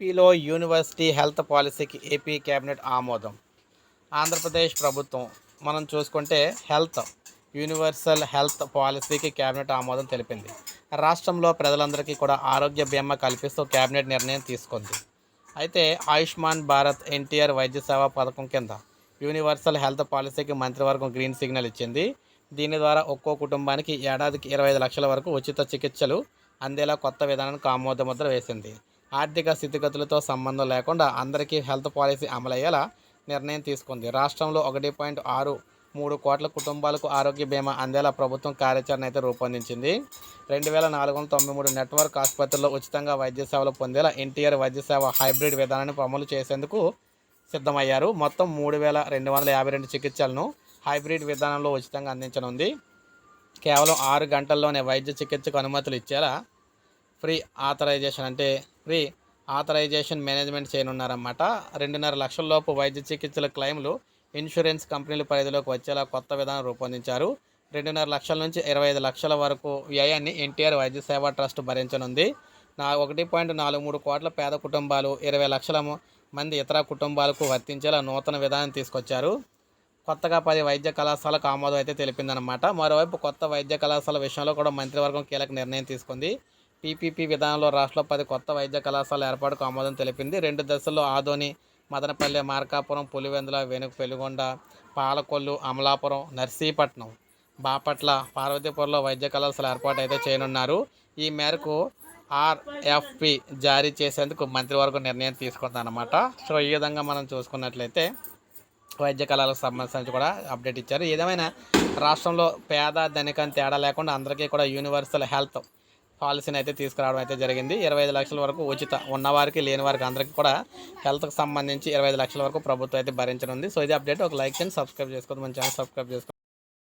ఏపీలో university health పాలసీకి AP cabinet ఆమోదం. ఆంధ్రప్రదేశ్ ప్రభుత్వం మనం చూసుకుంటే హెల్త్ యూనివర్సల్ హెల్త్ పాలసీకి కేబినెట్ ఆమోదం తెలిపింది. రాష్ట్రంలో ప్రజలందరికీ కూడా ఆరోగ్య బీమా కల్పిస్తూ కేబినెట్ నిర్ణయం తీసుకుంది. అయితే ఆయుష్మాన్ భారత్ ఎన్టీఆర్ వైద్య సేవా పథకం కింద యూనివర్సల్ హెల్త్ పాలసీకి మంత్రివర్గం గ్రీన్ సిగ్నల్ ఇచ్చింది. దీని ద్వారా ఒక్కో కుటుంబానికి ఏడాదికి ఇరవై ఐదు లక్షల వరకు ఉచిత చికిత్సలు అందేలా కొత్త విధానానికి ఆమోద ముద్ర వేసింది. ఆర్థిక స్థితిగతులతో సంబంధం లేకుండా అందరికీ హెల్త్ పాలసీ అమలయ్యేలా నిర్ణయం తీసుకుంది. రాష్ట్రంలో ఒకటి పాయింట్ ఆరు మూడు కోట్ల కుటుంబాలకు ఆరోగ్య బీమా అందేలా ప్రభుత్వం కార్యాచరణ అయితే రూపొందించింది. రెండు వేల నాలుగు వందల తొంభై మూడు నెట్వర్క్ ఆసుపత్రుల్లో ఉచితంగా వైద్య సేవలు పొందేలా ఎన్టీఆర్ వైద్య సేవ హైబ్రిడ్ విధానాన్ని అమలు చేసేందుకు సిద్ధమయ్యారు. మొత్తం మూడు వేల రెండు వందల యాభై రెండు చికిత్సలను హైబ్రిడ్ విధానంలో ఉచితంగా అందించనుంది. కేవలం ఆరు గంటల్లోనే వైద్య చికిత్సకు అనుమతులు ఇచ్చేలా ఫ్రీ ఆథరైజేషన్ అంటే రీ ఆథరైజేషన్ మేనేజ్మెంట్ చేయనున్నారన్నమాట. రెండున్నర లక్షల లోపు వైద్య చికిత్సల క్లెయిమ్లు ఇన్సూరెన్స్ కంపెనీల పరిధిలోకి వచ్చేలా కొత్త విధానం రూపొందించారు. రెండున్నర లక్షల నుంచి ఇరవై ఐదు లక్షల వరకు వ్యయాన్ని ఎన్టీఆర్ వైద్య సేవా ట్రస్ట్ భరించనుంది. నా ఒకటి పాయింట్ నాలుగు మూడు కోట్ల పేద కుటుంబాలు ఇరవై లక్షల మంది ఇతర కుటుంబాలకు వర్తించేలా నూతన విధానం తీసుకొచ్చారు. కొత్తగా పది వైద్య కళాశాలకు ఆమోదం అయితే తెలిపిందనమాట మరోవైపు కొత్త వైద్య కళాశాల విషయంలో కూడా మంత్రివర్గం కీలక నిర్ణయం తీసుకుంది. పీపీపీ విధానంలో రాష్ట్రంలో పది కొత్త వైద్య కళాశాల ఏర్పాటుకు ఆమోదం తెలిపింది. రెండు దశల్లో ఆదోని మదనపల్లె మార్కాపురం పులివెందుల వెనుక పెలుగొండ పాలకొల్లు అమలాపురం నర్సీపట్నం బాపట్ల పార్వతీపురంలో వైద్య కళాశాల ఏర్పాటు అయితే చేయనున్నారు. ఈ మేరకు ఆర్ఎఫ్పి జారీ చేసేందుకు మంత్రివర్గం నిర్ణయం తీసుకుందనమాట సో ఈ విధంగా మనం చూసుకున్నట్లయితే వైద్య కళాలకు సంబంధించి కూడా అప్డేట్ ఇచ్చారు. ఏదేమైనా రాష్ట్రంలో పేద ధనికం తేడా లేకుండా అందరికీ కూడా యూనివర్సల్ హెల్త్ పాలసీని అయితే తీసుకురావడం అయితే జరిగింది. ఇరవై ఐదు లక్షల వరకు ఉచిత ఉన్నవారికి లేని వారికి అందరికీ కూడా హెల్త్కి సంబంధించి ఇరవై ఐదు లక్షల వరకు ప్రభుత్వం అయితే భరించనుంది. సో ఇది అప్డేట్. ఒక లైక్ చేయండి సబ్స్క్రైబ్ చేసుకోండి మన ఛానల్ సబ్స్క్రైబ్ చేసుకోండి.